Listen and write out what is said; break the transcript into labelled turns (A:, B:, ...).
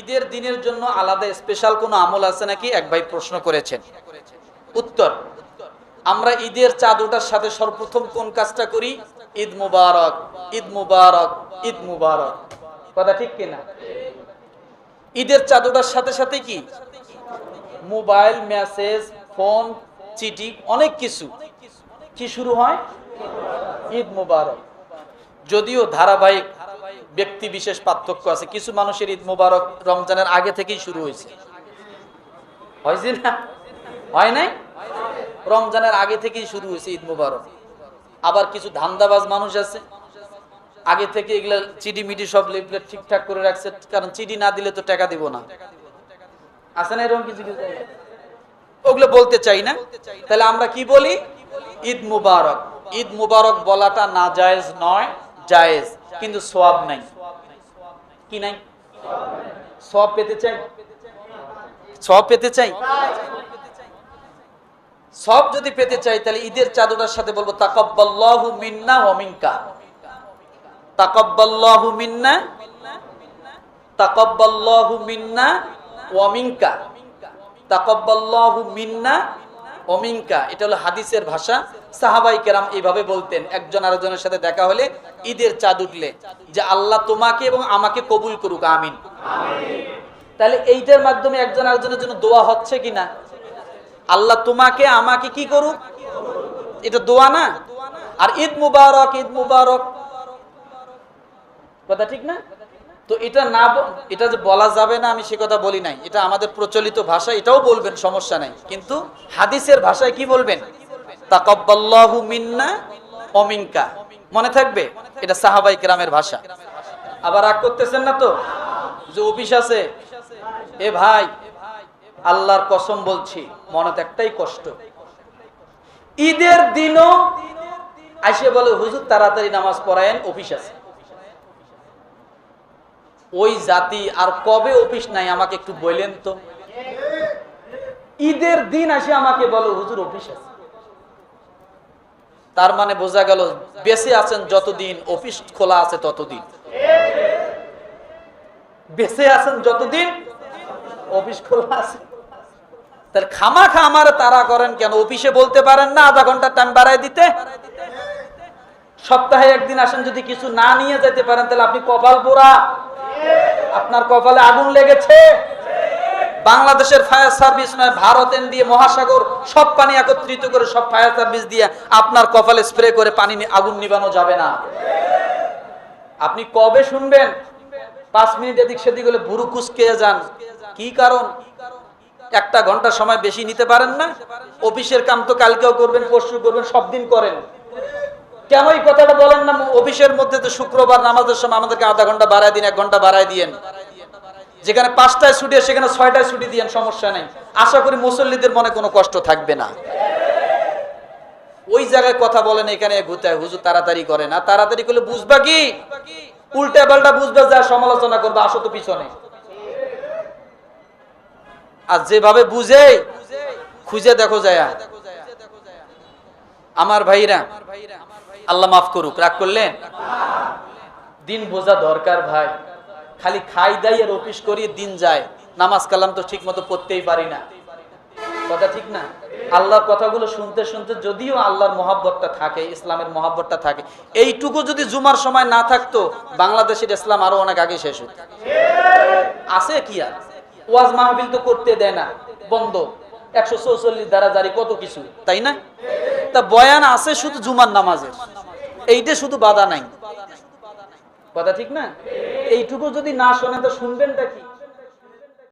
A: ঈদের দিনের জন্য আলাদা স্পেশাল কোনো আমল আছে নাকি? এক ভাই প্রশ্ন করেছেন। উত্তর, আমরা ঈদের চাঁদ ওঠার সাথে সর্বপ্রথম কোন কাজটা করি? ঈদ মুবারক ঈদ মুবারক ঈদ মুবারক। কথা ঠিক কিনা ঈদের চাঁদ ওঠার সাথে সাথে কি? মোবাইল, মেসেজ, ফোন, চিঠি, অনেক কিছু। কি শুরু হয়? ঈদ মুবারক। যদিও ধারাবাহিক ব্যক্তি বিশেষ পার্থক্য আছে। কিছু মানুষের ঈদ মুবারক রমজানের আগে থেকেই শুরু হয়েছে। হয়েছে না? হয় নাই? রমজানের আগে থেকেই শুরু হয়েছে ঈদ মুবারক। আবার কিছু ধান্দাবাজ মানুষ আছে। আগে থেকে এগুলা চিডি মিডি সব লিফলেট ঠিকঠাক করে রাখছে। কারণ চিডি না দিলে তো টাকা দিব না। আছে না এরকম কিছু কিছু? ওগুলো বলতে চাই না। তাহলে আমরা কি বলি? ঈদ মুবারক। ঈদ মুবারক বলাটা না জায়েজ নয়। জায়েজ, কিন্তু সোয়াব নাই। কি নাই? সব পেতে চাই? সব পেতে চাই? সব যদি পেতে চাই, তাহলে ঈদের চাদরার সাথে বলব, তাকাব্বাল্লাহু মিন্না ওয়া মিনকা। তাকাব্বাল্লাহু মিন্না তাকাব্বাল্লাহু মিন্না ওয়া মিনকা। তাকাব্বাল্লাহু মিন্না মিনকা এটা হলো হাদিসের ভাষা। সাহাবাই কেরাম এইভাবে বলতেন, একজন আরেকজনের সাথে দেখা হলে ঈদের চাঁদ উঠলে যে আল্লাহ তোমাকে এবং আমাকে কবুল করুক, আমিন। তাহলে এইটার মাধ্যমে একজন আরেকজনের জন্য দোয়া হচ্ছে কিনা আল্লাহ তোমাকে, আমাকে কি করুক? এটা দোয়া না? আর ঈদ মুবারক ঈদ মুবারক। কথা ঠিক না? তো এটা না এটা যে বলা যাবে না, আমি সে কথা বলি নাই। এটা আমাদের প্রচলিত ভাষা, এটাও বলবেন, সমস্যা নাই। কিন্তু হাদিসের ভাষায় কি বলবেন? তাকাব্বাল্লাহু মিন্না অমিনকা মনে থাকবে? এটা সাহাবাই কেরামের ভাষা। আবার রাগ করতেছেন না তো? যে অফিস আছে। এ ভাই, আল্লাহর কসম বলছি, মনে তো একটাই কষ্ট। ঈদের দিনও আসে বলে, হুজুর, তাড়াতাড়ি নামাজ পড়ায়েন, অফিস আছে। ওই জাতি আর কবে অফিস নাই আমাকে একটু বললেন তো। ঈদের দিন আসে আমাকে বলো, হুজুর, অফিস আছে। তার মানে বোঝা গেল, বেঁচে আছেন যতদিন, অফিস খোলা আছে ততদিন। বেঁচে আছেন যতদিন, অফিস খোলা আছে। তাহলে খামাখা আমার তারা করেন কেন? অফিসে বলতে পারেন না, আধা ঘণ্টা টাইম বাড়ায় দিতে। সপ্তাহে একদিন আসেন, যদি কিছু না নিয়ে যেতে পারেন, তাহলে আপনি কপাল পোড়া। আপনার কপালে আগুন লেগেছে? বাংলাদেশের ফায়ার সার্ভিস নয়, ভারত দিয়ে মহাসাগর, সব পানি একত্রিত করে সব ফায়ার সার্ভিস দিয়ে আপনার কপালে স্প্রে করে পানি আগুন নিবানো যাবে না। আপনি কবে শুনবেন? পাঁচ মিনিট এদিক সেদিক হলে ভুরু কুচকে যান। কি কারণ? একটা ঘণ্টা সময় বেশি নিতে পারেন না? অফিসের কাম তো কালকেও করবেন, পরশু করবেন, সব দিন করেন। কেন এই কথাটা বলেন না? অফিসের মধ্যে তো শুক্রবার নামাজের সময় আমাদেরকে আধা ঘণ্টা বাড়ায় দিন, এক ঘণ্টা বাড়ায় দিয়েন। যেখানে পাঁচটায় ছুটি সেখানে ছয়টায় ছুটি দিয়েন, সমস্যা নেই। আশা করি মুসল্লিদের মনে কোনো কষ্ট থাকবে না। ওই জায়গায় কথা বলেন, এখানে ঘুতায় হুজুর তাড়াতাড়ি করে না, তাড়াতাড়ি করলে বুঝবা কি? উল্টা পাল্টা বুঝবে যা সমালোচনা করবে, আসো তো পিছনে। আর যেভাবে বুঝে, খুঁজে দেখো যায়। আমার ভাইরা, আল্লাহ মাফ করুক, রাগ করলেন? দিন বোঝা দরকার ভাই। খালি খাই দাই আর অফিস করিয়ে দিন যায়। নামাজ কালাম তো ঠিক মতো পড়তেই পারি না। কথা ঠিক না? আল্লাহর কথাগুলো শুনতে শুনতে যদিও আল্লাহর মহাব্বতটা থাকে, ইসলামের মহাব্বতটা থাকে, এইটুকু যদি জুমার সময় না থাকতো, বাংলাদেশের ইসলাম আরও অনেক আগে শেষ হতো। আছে কি আর? ওয়াজ মাহবিল তো করতে দেয় না, বন্ধ। একশো চৌচল্লিশ দ্বারা জারি কত কিছু, তাই না? তা বয়ান আছে শুধু জুমার নামাজের। এইটা শুধু বাধা নাই। কথা ঠিক না? এইটুকু যদি না শোনেন, তো শুনবেনটা কি?